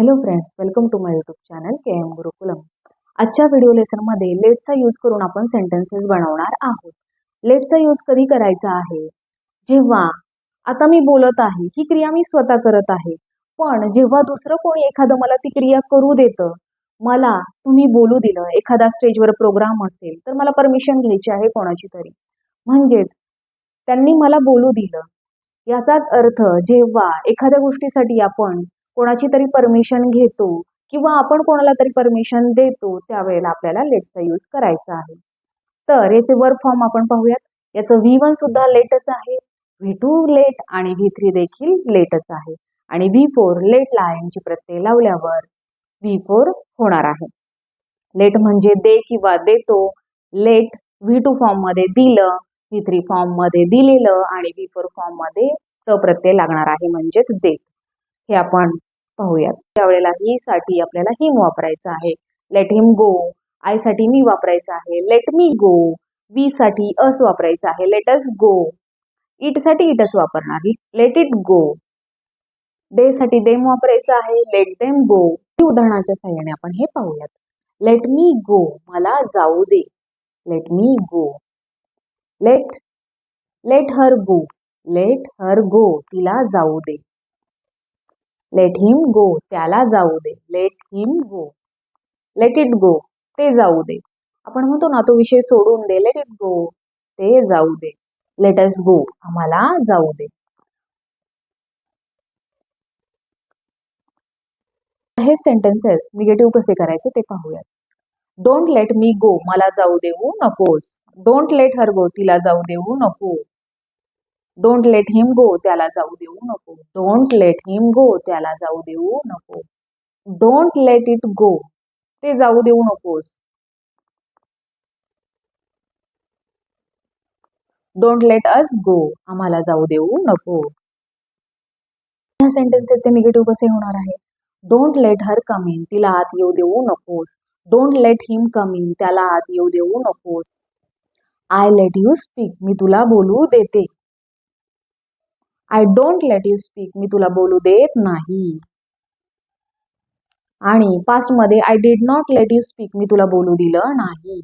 Hello friends welcome to my YouTube channel K M Gurukulam आजच्या video लेसनमध्ये लेटचा use करून आपण sentences बनवणार आहोत. लेटचा यूज कधी करायचा आहे? जेव्हा आता मी बोलत आहे ही क्रिया मी स्वतः करत आहे. पण जेव्हा दुसरं कोणी एखादं मला ती क्रिया करू देतं मला तुम्ही बोलू दिलं एखादा स्टेजवर प्रोग्राम असेल तर मला परमिशन घ्यायची आहे कोणाची तरी. म्हणजेच त्यांनी मला बोलू दिलं. याचाच अर्थ जेव्हा एखाद्या गोष्टीसाठी आपण कोणाची तरी परमिशन घेतो किंवा आपण कोणाला तरी परमिशन देतो त्यावेळेला आपल्याला लेटचा यूज करायचा आहे. तर याचे वर्क फॉर्म आपण पाहूयात. याचं व्ही वन सुद्धा लेटच आहे. व्ही टू लेट आणि व्ही थ्री देखील लेटच आहे. आणि व्ही फोर लेटला यांची प्रत्यय लावल्यावर व्ही फोर होणार आहे. लेट म्हणजे दे किंवा देतो. लेट व्ही टू फॉर्ममध्ये दिलं व्ही थ्री फॉर्ममध्ये दिलेलं आणि व्ही फोर फॉर्ममध्ये त प्रत्यय लागणार आहे म्हणजेच देत. हे आपण पाहूयात. त्यावेळेला ही e साठी आपल्याला हिम वापरायचं आहे. लेट हिम गो आयसाठी मी वापरायचं आहे. लेट मी गो वी साठी अस वापरायचं आहे. लेट अस गो इटसाठी इटच वापरणार. लेट इट गो डे साठी देम वापरायचं आहे. लेट देम गो उदाहरणाच्या सहाय्याने आपण हे पाहूयात. लेट मी गो मला जाऊ दे. Let me go let let her go let her go तिला जाऊ दे. लेट हिम गो त्याला जाऊ दे. Let him go let it go ते जाऊ दे. आपण म्हणतो ना तो विषय सोडून दे. लेट इट गो ते जाऊ दे. लेट अस गो आम्हाला जाऊ दे. हे सेंटेन्सेस निगेटिव्ह कसे करायचे ते पाहूयात. डोंट लेट मी गो मला जाऊ देऊ नकोस. डोंट लेट हर गो तिला जाऊ देऊ नको. डोंट लेट हिम गो त्याला जाऊ देऊ नको. डोंट लेट हिम गो त्याला जाऊ देऊ नको. डोंट लेट इट गो ते जाऊ देऊ नकोस. डोंट लेट अस गो आम्हाला जाऊ देऊ नको. ह्या सेंटेन्सेस ते निगेटिव्ह कसे होणार आहे? Don't let her come in तिला आत येऊ देऊ नकोस. Don't let him come in त्याला आत येऊ देऊ नकोस. आय लेट यू स्पीक मी तुला बोलू देते. I don't let you speak मी तुला बोलू देत नाही. आणि पास्टमध्ये I did not let you speak मी तुला बोलू दिलं नाही.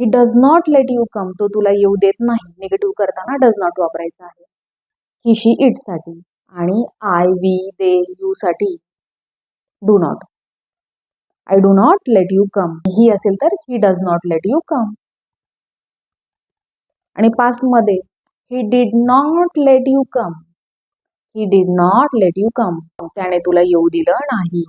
He does not let you come तो तुला येऊ देत नाही. निगेटिव्ह करताना डज नॉट वापरायचा आहे. ही शी इटसाठी. आणि आय वी दे यू साठी. Do not I do not let you come he असेल तर he does not let you come आणि पास्टमध्ये he did not let you come he did not let you come त्याने तुला येऊ दिलं नाही.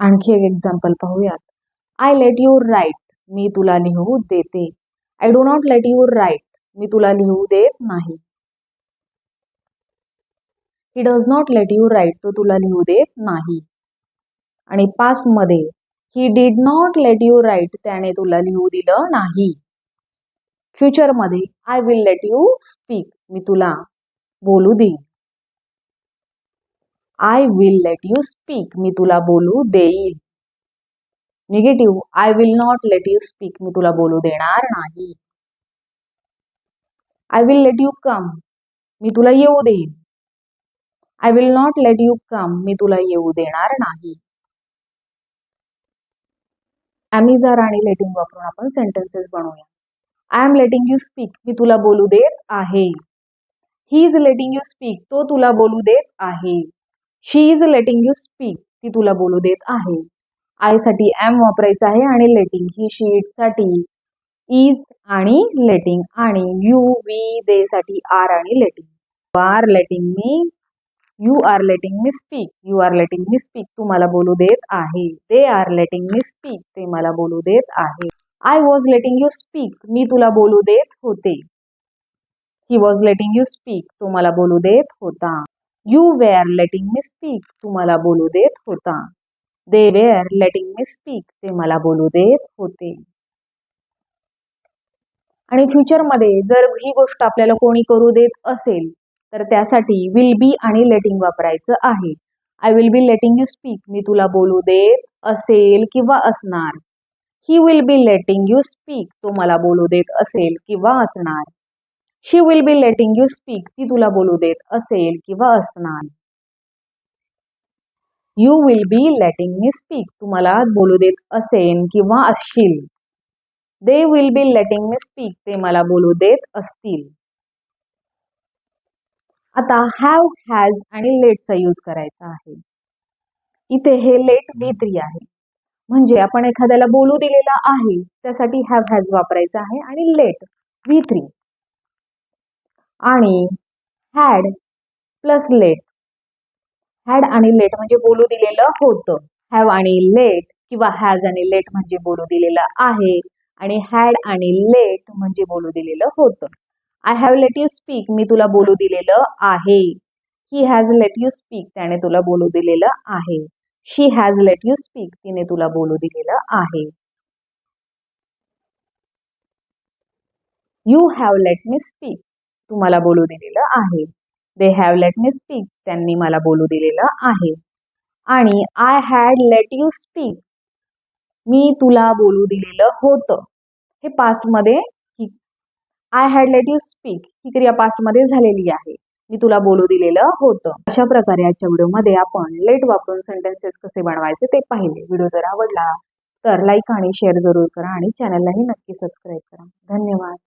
आणखी एक एक्झाम्पल पाहूयात. आय लेट यू राईट मी तुला लिहू देते. I do not let you write मी तुला लिहू देत नाही. He does not let you write तो तुला लिहू देत नाही. आणि पास्टमध्ये he did not let you write त्याने तुला लिहू दिलं नाही. फ्युचरमध्ये I will let you speak मी तुला बोलू देईन. I will let you speak मी तुला बोलू देईल negative I will not let you speak मी तुला बोलू देणार नाही. I will let you come मी तुला येऊ देईन. I will not let you come मी तुला येऊ देणार नाही. ॲमिजार आणि लेटिंग वापरून आपण सेंटेन्सेस बनवूया. I am letting you speak मी तुला बोलू देत आहे. He is letting you speak तो तुला बोलू देत आहे. She is letting you speak ती तुला बोलू देत आहे. आयसाठी एम वापरायचं आहे आणि लेटिंग ही शीटसाठी. इज आणि लेटिंग आणि यू वी दे साठी आर आणि letting are letting me you are letting me speak you are letting me speak तू मला बोलू देत आहे. They are letting me speak ते मला बोलू देत आहे. I was letting you speak मी तुला बोलू देत होते. He was letting you speak तो मला बोलू देत होता. You were letting me speak तू मला बोलू देत होता. They were letting me speak ते मला बोलू देत होते. आणि फ्युचरमध्ये जर ही गोष्ट आपल्याला कोणी करू देत असेल तर त्यासाठी विल बी आणि लेटिंग वापरायचं आहे. I will be letting you speak मी तुला बोलू देत असेल किंवा असणार. He will be letting you speak तो मला बोलू देत असेल किंवा असणार. She will be letting you speak ती तुला बोलू देत असेल किंवा असणार. You will be letting me speak तुम्हाला बोलू देत असेल किंवा असशील. They will be letting me speak ते मला बोलू देत असतील. आता हॅव हॅज आणि लेटचा यूज करायचा आहे. इथे हे लेट व्ही थ्री आहे. म्हणजे आपण एखाद्याला बोलू दिलेला आहे त्यासाठी हॅव हॅज वापरायचा आहे आणि लेट व्ही थ्री आणि हॅड प्लस लेट हॅड आणि लेट म्हणजे बोलू दिलेलं होतं. हॅव आणि लेट किंवा हॅज आणि लेट म्हणजे बोलू दिलेलं आहे. आणि हॅड आणि लेट म्हणजे बोलू दिलेलं होतं. I have let you speak मी तुला बोलू दिलेलं आहे. He has let you speak त्याने तुला बोलू दिलेलं आहे. She has let you speak तिने तुला बोलू दिलेलं आहे. You have let me speak तुम्हाला बोलू दिलेलं आहे. They have let me speak त्यांनी मला बोलू दिलेलं आहे. आणि I had let you speak मी तुला बोलू दिलेलं होतं. हे पास्टमध्ये I had let you speak ही क्रिया पास्टमध्ये झालेली आहे. मी तुला बोलू दिलेलं होतं. अशा प्रकारे आजच्या व्हिडिओमध्ये आपण लेट वापरून सेंटेन्सेस कसे बनवायचे ते पाहिले. व्हिडिओ जर आवडला तर लाईक आणि शेअर जरूर करा आणि चॅनललाही नक्की सबस्क्राईब करा. धन्यवाद.